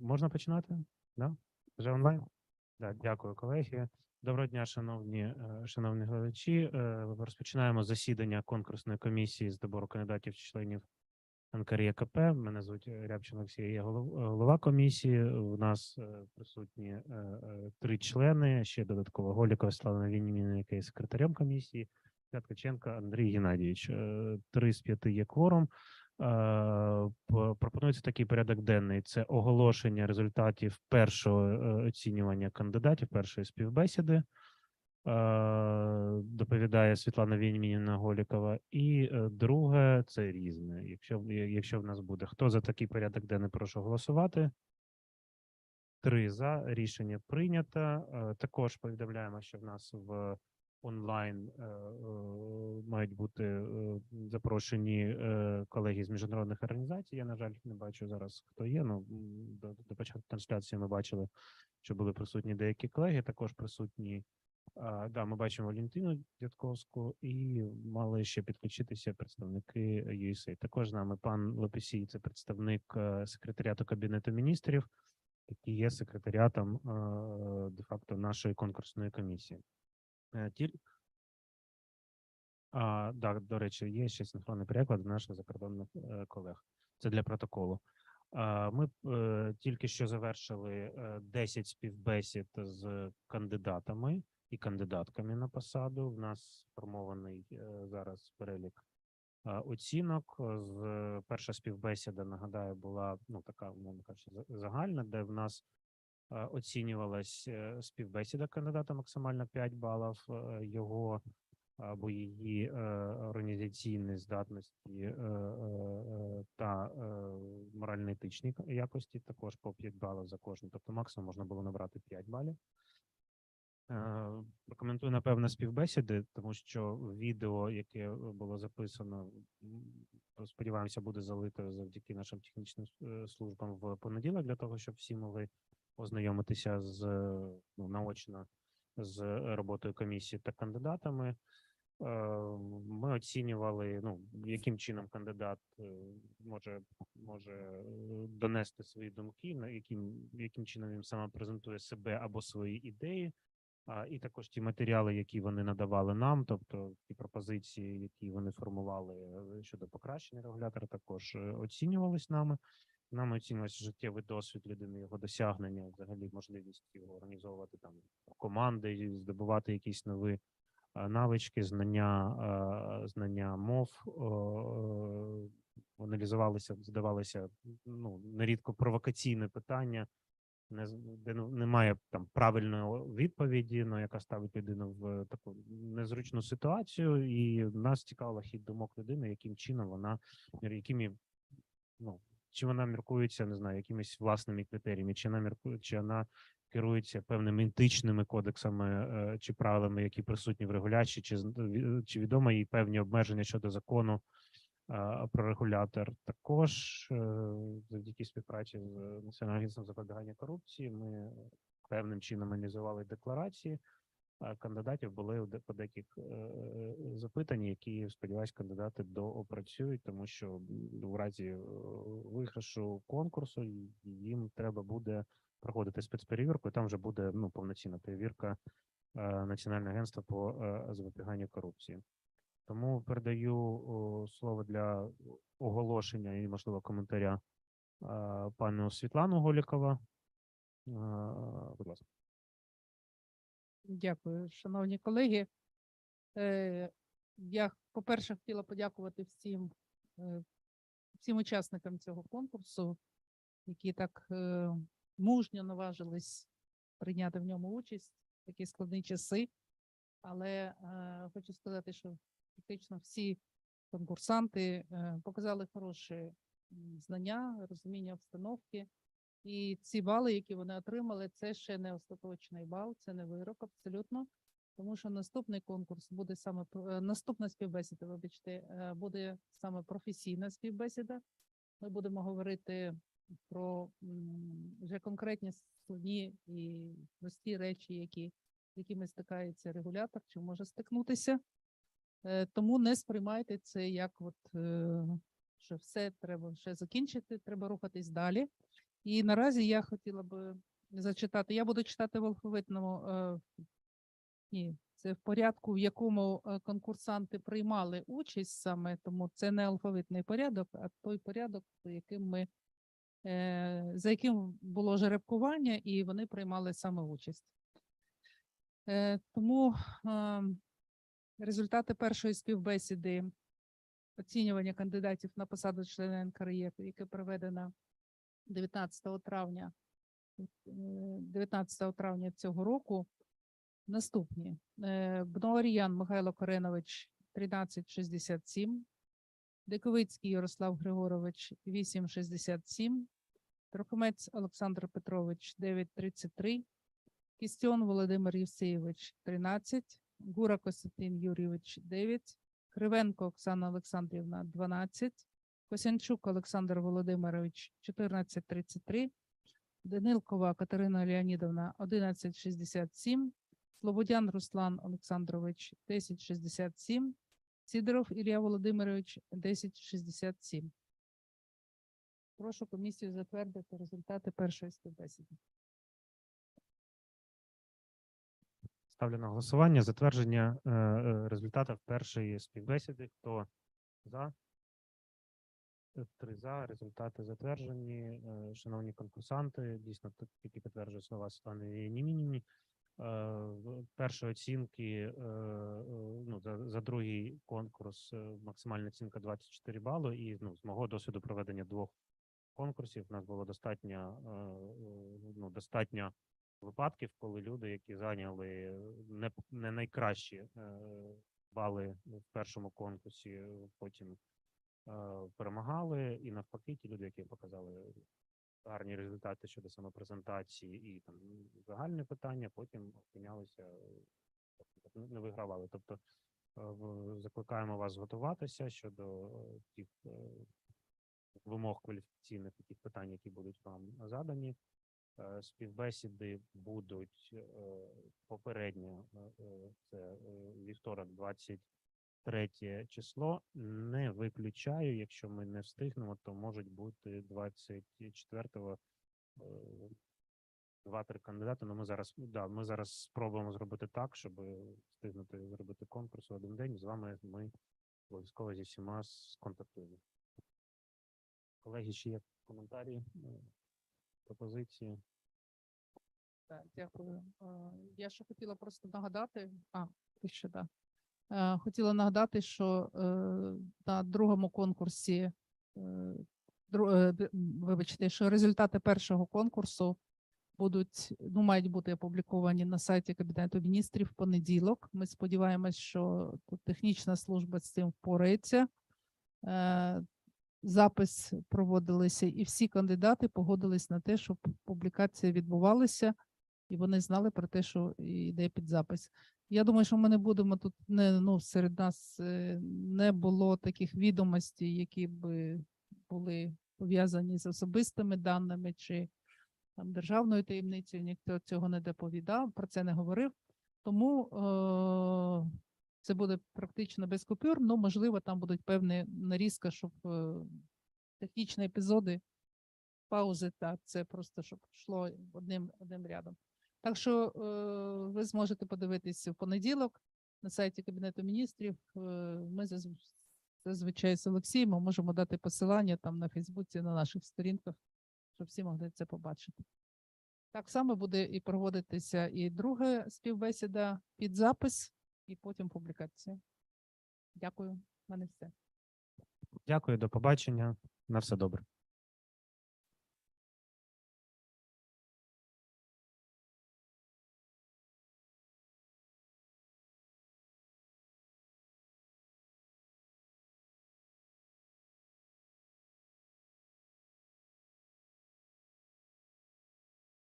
Можна починати? Да? Вже онлайн? Да, дякую, колеги. Доброго дня, шановні, е, шановні глядачі. Е, Розпочинаємо засідання конкурсної комісії з добору кандидатів членів НКРЄКП. Мене звуть Рябчин Олексій, я голов- голова комісії. У нас е, присутні е, е, три члени, ще додатково Голікова Слава Вініміна, яка є секретарем комісії, Ткаченко Андрій Геннадійович. Е, Три з п'яти є кворум. Е, Пропонується такий порядок денний: це оголошення результатів першого е, оцінювання кандидатів, першої співбесіди. Е, Доповідає Світлана Вініміна Голікова. І друге це різне. Якщо якщо в нас буде хто за такий порядок денний, прошу голосувати. Три за рішення прийнято. Також повідомляємо, що в нас в онлайн е, е, мають бути е, запрошені колеги з міжнародних організацій. Я, на жаль, не бачу зараз, хто є. Ну до, до початку трансляції ми бачили, що були присутні деякі колеги. Також присутні. А, да, ми бачимо Валентину Дядковську і мали ще підключитися представники USAID. Також з нами пан Лопесій, це представник секретаріату Кабінету міністрів, який є секретаріатом е, де-факто нашої конкурсної комісії. Е, Тіль... А, да, до речі, є ще синхронний переклад наших закордонних колег. Це для протоколу. Ми е, тільки що завершили е, 10 співбесід з кандидатами і кандидатками на посаду. В нас сформований зараз перелік оцінок. З перша співбесіда, нагадаю, була ну така, умовно кажучи, загальна, де в нас оцінювалась е, співбесіда кандидата максимально 5 балів, е, його або її е, організаційні здатності е, е, е, та е, морально-етичні якості також по 5 балів за кожну. Тобто максимум можна було набрати 5 балів. Е, Прокоментую, напевно, співбесіди, тому що відео, яке було записано, сподіваємося, буде залито завдяки нашим технічним е, службам в понеділок, для того, щоб всі могли ознайомитися з е, ну, наочно з роботою комісії та кандидатами. Е, Ми оцінювали, ну яким чином кандидат е, може може е, донести свої думки, на яким яким чином він саме презентує себе або свої ідеї, а, і також ті матеріали, які вони надавали нам, тобто ті пропозиції, які вони формували е, щодо покращення регулятора, також е, оцінювались нами. Нами оцінювався життєвий досвід людини, його досягнення, взагалі можливість його організовувати там команди, здобувати якісь нові навички, знання, знання мов. Аналізувалися, задавалися ну нерідко провокаційне питання, не де ну, немає там правильної відповіді, ну яка ставить людину в таку незручну ситуацію, і нас цікавила хід думок людини, яким чином вона якими ну чи вона міркується, не знаю, якимись власними критеріями, чи вона міркує, чи вона керується певними етичними кодексами е, чи правилами, які присутні в регуляції, чи чи відомо їй певні обмеження щодо закону е, про регулятор. Також е, завдяки співпраці з Національним агентством запобігання корупції ми певним чином аналізували декларації. Е, Кандидатів були по деяких е, запитань, які сподіваюсь, кандидати доопрацюють, тому що в разі е, виграшу конкурсу їм треба буде проходити спецперевірку, і там вже буде ну повноцінна перевірка е, Національного агентства по е, запобіганню корупції. Тому передаю слово для оголошення і, можливо, коментаря е, пану Світлану Голікова. Е, Будь ласка. Дякую, шановні колеги. Е, Я, по-перше, хотіла подякувати всім, е, всім учасникам цього конкурсу, які так е, мужньо наважились прийняти в ньому участь в такі складні часи. Але хочу сказати, що фактично всі конкурсанти показали хороші знання, розуміння обстановки. І ці бали, які вони отримали, це ще не остаточний бал, це не вирок абсолютно. Тому що наступний конкурс буде саме е, наступна співбесіда, вибачте, е, буде саме професійна співбесіда. Ми будемо говорити про вже конкретні складні і прості речі, які, якими стикається регулятор, чи може стикнутися. Е, Тому не сприймайте це як от, що все треба ще закінчити, треба рухатись далі. І наразі я хотіла би зачитати. Я буду читати в алфавитному. Ні, це в порядку, в якому е, конкурсанти приймали участь саме, тому це не алфавитний порядок, а той порядок, за яким ми е, за яким було жеребкування, і вони приймали саме участь. Е, Тому е, результати першої співбесіди оцінювання кандидатів на посаду члена НКРЄ, яке проведено 19 травня, е, 19 травня цього року, наступні. Е, Бнуаріян Михайло Коренович 1367, Диковицький Ярослав Григорович 867, Трохимець Олександр Петрович 933, Кістіон Володимир Євсеєвич 13, Гура Костянтин Юрійович 9, Кривенко Оксана Олександрівна 12, Косянчук Олександр Володимирович 1433, Данилкова Катерина Леонідовна 1167, Слободян Руслан Олександрович 1067, Сидоров Ілля Володимирович 1067. Прошу комісію затвердити результати першої співбесіди. Ставлю на голосування затвердження е, е, результатів першої співбесіди. Хто за? Три за. Результати затверджені. Е, Шановні конкурсанти, дійсно тільки підтверджую слова Світлани Німінівні. Е, Перші оцінки е, ну, за, за другий конкурс максимальна оцінка 24 бали. І ну, з мого досвіду проведення двох конкурсів у нас було достатньо, ну, достатньо випадків, коли люди, які зайняли не, не найкращі бали в першому конкурсі, потім перемагали, і навпаки, ті люди, які показали гарні результати щодо самопрезентації і там загальне питання, потім опинялися е, не вигравали. Тобто е, закликаємо вас готуватися щодо е, тих е, вимог кваліфікаційних таких питань, які будуть вам задані. Е, Співбесіди будуть е, попередньо, е, е, це е, вівторок, 23 число. Не виключаю, якщо ми не встигнемо, то можуть бути 24-го е, два-три кандидати. Ну, ми зараз да, ми зараз спробуємо зробити так, щоб встигнути зробити конкурс в один день. З вами ми обов'язково зі всіма сконтактуємо. Колеги, ще є коментарі, е, пропозиції? Так, дякую. Е, Я ще хотіла просто нагадати, а, ти ще да. Е, Хотіла нагадати, що е, на другому конкурсі, е, вибачте, що результати першого конкурсу будуть, ну, мають бути опубліковані на сайті Кабінету міністрів в понеділок. Ми сподіваємось, що технічна служба з цим впорається. Запис проводилися, і всі кандидати погодились на те, щоб публікація відбувалася і вони знали про те, що йде під запис. Я думаю, що ми не будемо тут не ну серед нас е, не було таких відомостей, які би були пов'язані з особистими даними чи там державною таємницею. Ніхто цього не доповідав, про це не говорив. Тому е- це буде практично без купюр. Ну можливо, там будуть певні нарізка, щоб е- технічні епізоди, паузи, так це просто щоб йшло одним одним рядом. Так що е, ви зможете подивитися в понеділок на сайті Кабінету міністрів. Е, ми зазвичай з Олексієм можемо дати посилання там на Фейсбуці, на наших сторінках, щоб всі могли це побачити. Так само буде і проводитися і друга співбесіда під запис, і потім публікація. Дякую. В мене все. Дякую, до побачення. На все добре.